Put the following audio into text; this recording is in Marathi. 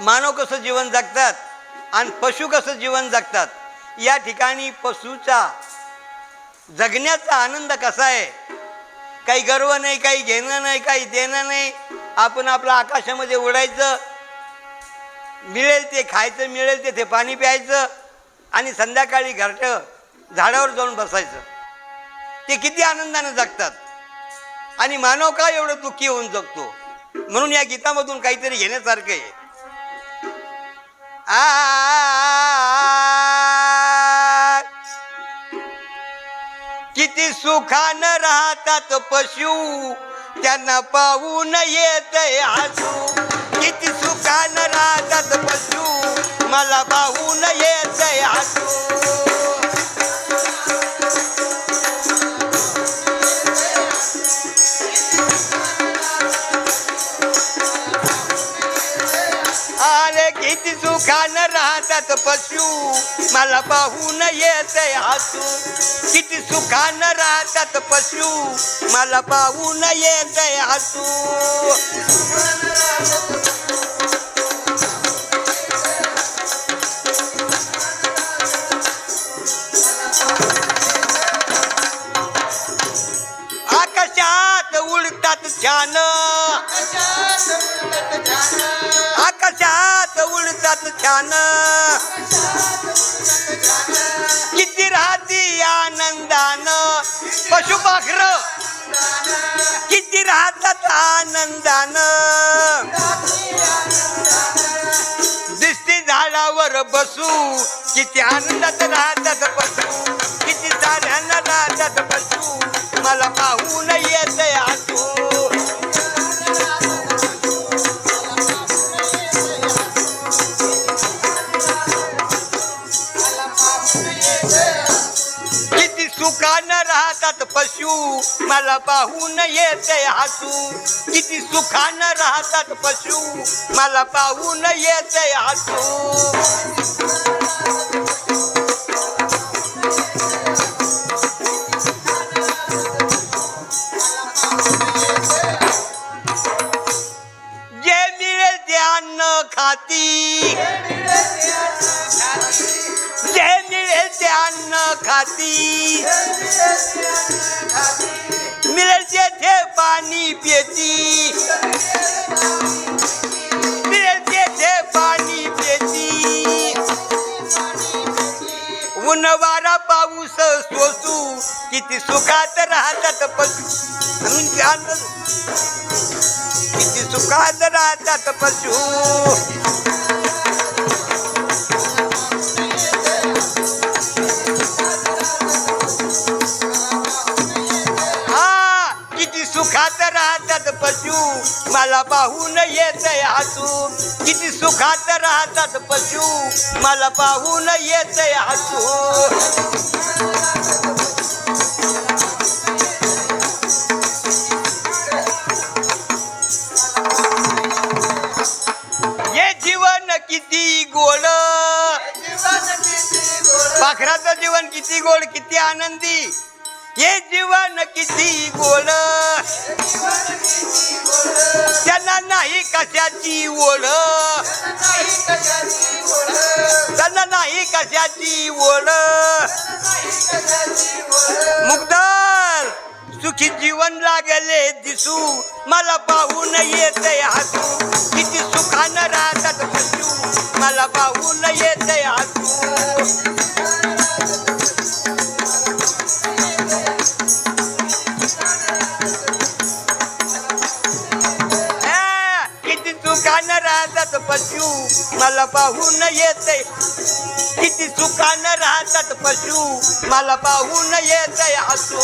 मानव कसं जीवन जगतात आणि पशु कसं जीवन जगतात या ठिकाणी पशुचा जगण्याचा आनंद कसा आहे? काही गर्व नाही काही घेणं नाही काही देणं नाही. आपण आपलं आकाशामध्ये उडायचं मिळेल ते खायचं मिळेल ते ते पाणी प्यायचं आणि संध्याकाळी घरटं झाडावर जाऊन बसायचं. ते किती आनंदानं जगतात. आणि मानव का एवढं दुःखी होऊन जगतो? म्हणून या गीतामधून काहीतरी घेण्यासारखं आहे. आ किती सुखान राहतात पशु त्यांना पाहून येत हसू किती सुखानं राहतात पशु मला पाहून येत हसू किती सुखानं राहतात पशु. मला पाहून येत हसू. किती सुखानं राहतात पशु. मला पाहून येत हसू. आकाशात उडतात छान. आकाशात उडतात ध्यान किती राहती आनंदान. पशुपाखर किती राहतात आनंदान. दिसती झाडावर बसू. किती आनंदात राहतात पशु किती झाडांना राहतात पशु मला पाहून येत आठू सुखानं राहतात पशु. मला पाहून येते हसू. किती सुखानं राहतात पशु. मला पाहून येते हसू. अन्न खाती. मिळेल तेथे पाणी पेती मिळेल थे पाणी पेती ऊन वारा पाऊस सोसू. किती सुखात राहतात पशु. किती सुखात राहतात पशु. पशु मला पाहून येत हसू किती सुखात राहतात पशु मला पाहून येत हसू हे जीवन किती गोड. पाखराचं जीवन किती गोड किती आनंदी. ये जीवन किती गोल. त्यांना नाही कशाची ओढ त्यांना नाही कशाची ओढ मुग्धर सुखी जीवन लागले दिसू. मला पाहून येते हसू. राहतात पशु. मला पाहून येते किती सुखानं राहतात पशु. मला पाहून येते असो.